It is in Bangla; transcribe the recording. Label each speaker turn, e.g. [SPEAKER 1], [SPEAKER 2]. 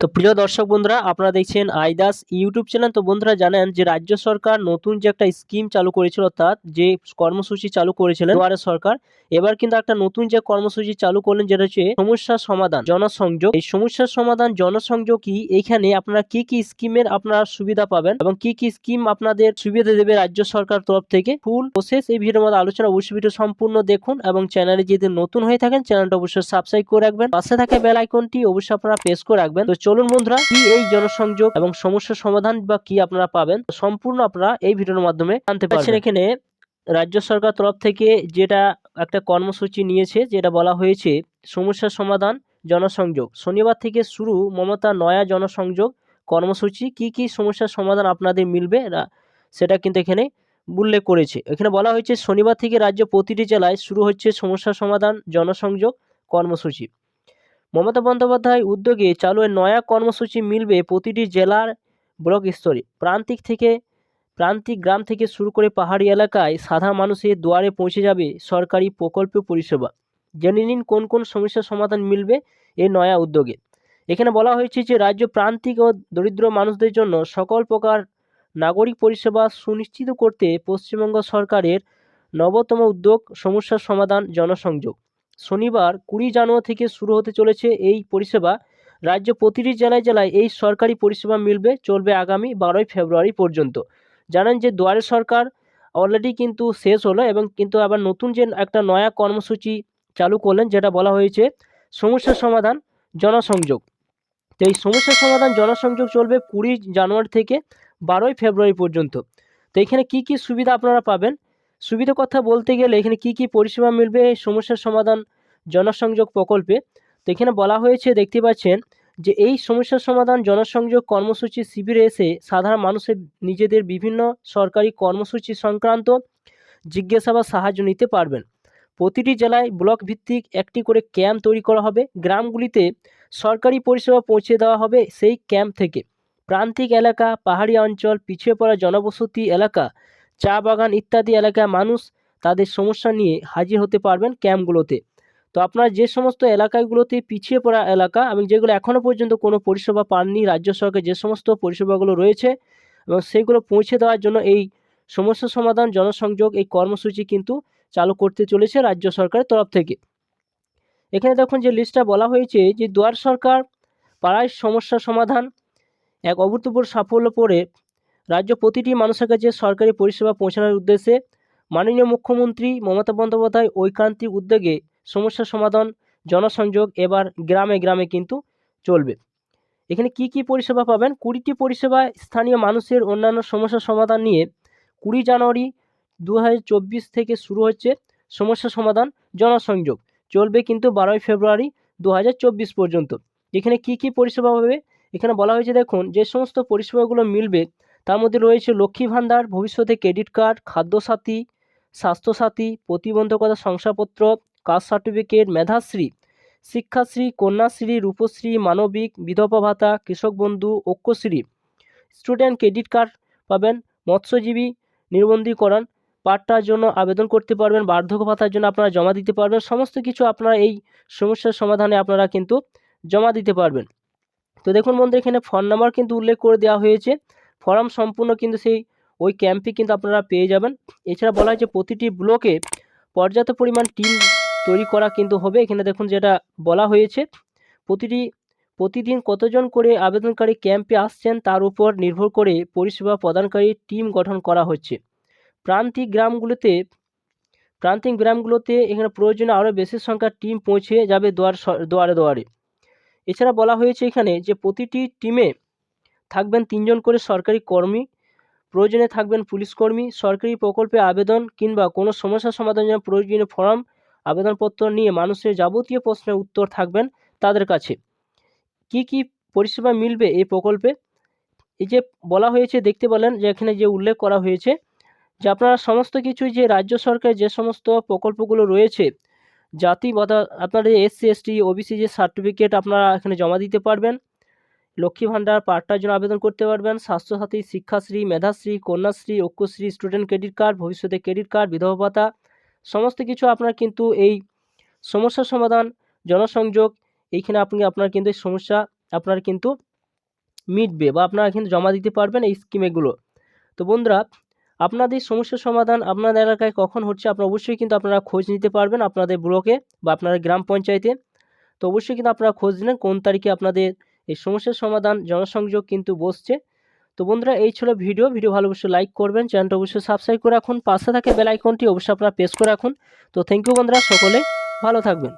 [SPEAKER 1] তো প্রিয় দর্শক বন্ধুরা, আপনারা দেখছেন আইদাস ইউটিউব চ্যানেল। তো বন্ধুরা জানেন যে, রাজ্য সরকার নতুন যে একটা স্কিম চালু করেছিল, অর্থাৎ যে কর্মসূচি চালু করেছিলেন দুয়ারে সরকার, এবার কিন্তু একটা নতুন যে কর্মসূচি চালু করলেন, যেটা হচ্ছে সমস্যার সমাধান, জনসংযোগ। এই সমস্যার সমাধান, জনসংযোগ কি? এইখানে আপনারা কি কি স্কিমের আপনারা সুবিধা পাবেন এবং কি কি স্কিম আপনাদের সুবিধা দেবে রাজ্য সরকার তরফ থেকে? ফুল প্রসেস এই ভিডিওর মধ্যে আলোচনা, অবশ্যই ভিডিও সম্পূর্ণ দেখুন এবং চ্যানেলে যদি নতুন হয়ে থাকেন, চ্যানেলটা অবশ্যই সাবস্ক্রাইব করে রাখবেন। পাশে থাকা বেল আইকনটি অবশ্যই আপনারা প্রেস করে রাখবেন। তো চলুন বন্ধুরা কি এই জনসংযোগ এবং সমস্যার সমাধান বা কি আপনারা পাবেন সম্পূর্ণ আপনারা এই ভিডিওর মাধ্যমে জানতে পারছেন এখানে রাজ্য সরকার তরফ থেকে যেটা একটা কর্মসূচি নিয়েছে যেটা বলা হয়েছে সমস্যার সমাধান জনসংযোগ। শনিবার থেকে শুরু মমতা নয়া জনসংযোগ কর্মসূচি কি কি সমস্যার সমাধান আপনাদের মিলবে সেটা কিন্তু এখানে উল্লেখ করেছে। এখানে বলা হয়েছে শনিবার থেকে রাজ্য প্রতিটি জেলায় শুরু হচ্ছে সমস্যা সমাধান জনসংযোগ কর্মসূচি। মমতা বন্দ্যোপাধ্যায় উদ্যোগে চালু নয়া কর্মসূচি মিলবে প্রতিটি জেলার ব্লক স্তরে। প্রান্তিক থেকে, প্রান্তিক গ্রাম থেকে শুরু করে পাহাড়ি এলাকায় সাধারণ মানুষের দুয়ারে পৌঁছে যাবে সরকারি প্রকল্প পরিষেবা। জেনে নিন কোন কোন সমস্যার সমাধান মিলবে এই নয়া উদ্যোগে। এখানে বলা হয়েছে যে, রাজ্য প্রান্তিক ও দরিদ্র মানুষদের জন্য সকল প্রকার নাগরিক পরিষেবা সুনিশ্চিত করতে পশ্চিমবঙ্গ সরকারের নবতম উদ্যোগ সমস্যার সমাধান জনসংযোগ। শনিবার কুড়ি জানুয়ারি থেকে শুরু হতে চলেছে এই পরিষেবা। রাজ্য প্রতিটি জেলায় জেলায় এই সরকারি পরিষেবা মিলবে, চলবে আগামী বারোই ফেব্রুয়ারি পর্যন্ত। জানেন যে দুয়ারে সরকার অলরেডি কিন্তু শেষ হলো এবং কিন্তু আবার নতুন যে একটা নয়া কর্মসূচি চালু করলেন, যেটা বলা হয়েছে সমস্যার সমাধান জনসংযোগ। তো এই সমস্যার সমাধান জনসংযোগ চলবে কুড়ি জানুয়ারি থেকে বারোই ফেব্রুয়ারি পর্যন্ত। তো এখানে কি কি সুবিধা আপনারা পাবেন? সুবিধা কথা বলতে গেলে এখানে কি কি পরিষেবা মিলবে এই সমস্যার সমাধান, জনসংযোগ প্রকল্পে? তো এখানে বলা হয়েছে, দেখতে পাচ্ছেন যে এই সমস্যার সমাধান, জনসংযোগ কর্মসূচি শিবিরে এসে সাধারণ মানুষের নিজেদের বিভিন্ন সরকারি কর্মসূচি সংক্রান্ত জিজ্ঞাসা বা সাহায্য নিতে পারবেন। প্রতিটি জেলায় ব্লক ভিত্তিক একটি করে ক্যাম্প তৈরি করা হবে। গ্রামগুলিতে সরকারি পরিষেবা পৌঁছে দেওয়া হবে সেই ক্যাম্প থেকে। প্রান্তিক এলাকা, পাহাড়ি অঞ্চল, পিছিয়ে পড়া জনবসতি এলাকা চা বাগান ইত্যাদি এলাকার মানুষ তাদের সমস্যা নিয়ে হাজির হতে পারবেন ক্যাম্পগুলোতে। তো আপনারা যে সমস্ত এলাকাগুলোতে পিছিয়ে পড়া এলাকা এবং যেগুলো এখনও পর্যন্ত কোনো পরিষেবা পাননি, রাজ্য সরকার যে সমস্ত পরিষেবাগুলো রয়েছে এবং সেগুলো পৌঁছে দেওয়ার জন্য এই সমস্যা সমাধান জনসংযোগ এই কর্মসূচি কিন্তু চালু করতে চলেছে রাজ্য সরকারের তরফ থেকে। এখানে দেখুন যে লিস্টটা বলা হয়েছে যে দুয়ার সরকার পাড়ায় সমস্যা সমাধান, এক অভূতপূর্ব সাফল্য পরে রাজ্য প্রতিটি মানুষের কাছে সরকারি পরিষেবা পৌঁছানোর উদ্দেশ্যে মাননীয় মুখ্যমন্ত্রী মমতা বন্দ্যোপাধ্যায় ঐকান্তিক উদ্যোগে সমস্যা সমাধান, জনসংযোগ এবার গ্রামে গ্রামে কিন্তু চলবে। এখানে কি কি পরিষেবা পাবেন? কুড়িটি পরিষেবা স্থানীয় মানুষের অন্যান্য সমস্যা সমাধান নিয়ে কুড়ি জানুয়ারি দু হাজার চব্বিশ থেকে শুরু হচ্ছে সমস্যা সমাধান, জনসংযোগ। চলবে কিন্তু বারোই ফেব্রুয়ারি দু হাজার চব্বিশ পর্যন্ত। এখানে কি কি পরিষেবা পাবে এখানে বলা হয়েছে দেখুন, যে সমস্ত পরিষেবাগুলো মিলবে তার মধ্যে রয়েছে লক্ষ্মী ভাণ্ডার ভবিষ্যতে ক্রেডিট কার্ড, খাদ্যসাথী, স্বাস্থ্যসাথী, প্রতিবন্ধকতা শংসাপত্র, কাস্ট সার্টিফিকেট, মেধাশ্রী, শিক্ষাশ্রী, কন্যাশ্রী, রূপশ্রী, মানবিক, বিধবা ভাতা, কৃষক বন্ধু, ঐক্যশ্রী। স্টুডেন্ট ক্রেডিট কার্ড পাবেন, মৎস্যজীবী নির্বন্ধীকরণ পাট্টার জন্য আবেদন করতে পারবেন, বার্ধক্য ভাতার জন্য আপনারা জমা দিতে পারবেন, সমস্ত কিছু আপনারা এই সমস্যার সমাধানে আপনারা কিন্তু জমা দিতে পারবেন। তো দেখুন বন্ধু, এখানে ফোন নাম্বার কিন্তু উল্লেখ করে দেওয়া হয়েছে। ফর্ম সম্পূর্ণ কিন্তু সেই ওই ক্যাম্পে কিন্তু আপনারা পেয়ে যাবেন। এছাড়া বলা হয়েছে প্রতিটি ব্লকে পর্যাপ্ত পরিমাণ টিম তৈরি করা কিন্তু হবে। এখানে দেখুন যেটা বলা হয়েছে, প্রতিটি, প্রতিদিন কতজন করে আবেদনকারী ক্যাম্পে আসছেন তার উপর নির্ভর করে পরিষেবা প্রদানকারী টিম গঠন করা হচ্ছে। প্রান্তিক গ্রামগুলোতে প্রান্তিক গ্রামগুলোতে এখানে প্রয়োজনে আরও বেশি সংখ্যার টিম পৌঁছে যাবে দুয়ার দুয়ারে দুয়ারে। এছাড়া বলা হয়েছে এখানে যে প্রতিটি টিমে থাকবেন তিনজন করে সরকারি কর্মী, প্রয়োজনে থাকবেন পুলিশ কর্মী, সরকারি প্রকল্পে আবেদন কিংবা কোনো সমস্যা সমাধানের জন্য প্রয়োজনীয় ফর্ম, আবেদনপত্র নিয়ে মানুষের যাবতীয় প্রশ্নের উত্তর থাকবেন তাদের কাছে। কি কি পরিষেবা মিলবে এই প্রকল্পে? এই যে বলা হয়েছে, দেখতে পেলেন যে এখানে যে উল্লেখ করা হয়েছে যে আপনারা সমস্ত কিছু যে রাজ্য সরকার যে সমস্ত প্রকল্পগুলো রয়েছে, জাতি বা আপনাদের এসসি, এসটি, ওবিসি যে সার্টিফিকেট আপনারা এখানে জমা দিতে পারবেন লক্ষ্মী ভাণ্ডার পাট্টার জন্য আবেদন করতে পারবেন। Swasthyasathi, Shikshashree, Medhashree, Kanyashree Aikyashree student credit card ভবিষ্যতে ক্রেডিট কার্ড বিধবা ভাতা, সমস্ত কিছু আপনার কিন্তু এই সমস্যার সমাধান, জনসংযোগ, এইখানে আপনি আপনার কিন্তু এই সমস্যা আপনার কিন্তু মিটবে বা আপনারা কিন্তু জমা দিতে পারবেন এই স্কিমেগুলো তো বন্ধুরা, আপনাদের সমস্যার সমাধান আপনাদের এলাকায় কখন হচ্ছে আপনারা অবশ্যই কিন্তু আপনারা খোঁজ নিতে পারবেন আপনাদের ব্লকে বা আপনাদের গ্রাম পঞ্চায়েতে। তো অবশ্যই কিন্তু আপনারা খোঁজ নেন কোন তারিখে আপনাদের এই সমস্যার সমাধান, জনসংযোগ কিন্তু বসছে। তো বন্ধুরা, এই ছিল ভিডিও। ভিডিও ভালো অবশ্যই লাইক করবেন। চ্যানেলটা অবশ্যই সাবস্ক্রাইব করে রাখুন। পাশে থাকে বেল আইকনটি অবশ্যই আপনারা প্রেস করে রাখুন। তো থ্যাংক ইউ বন্ধুরা সকলে। ভালো থাকবেন।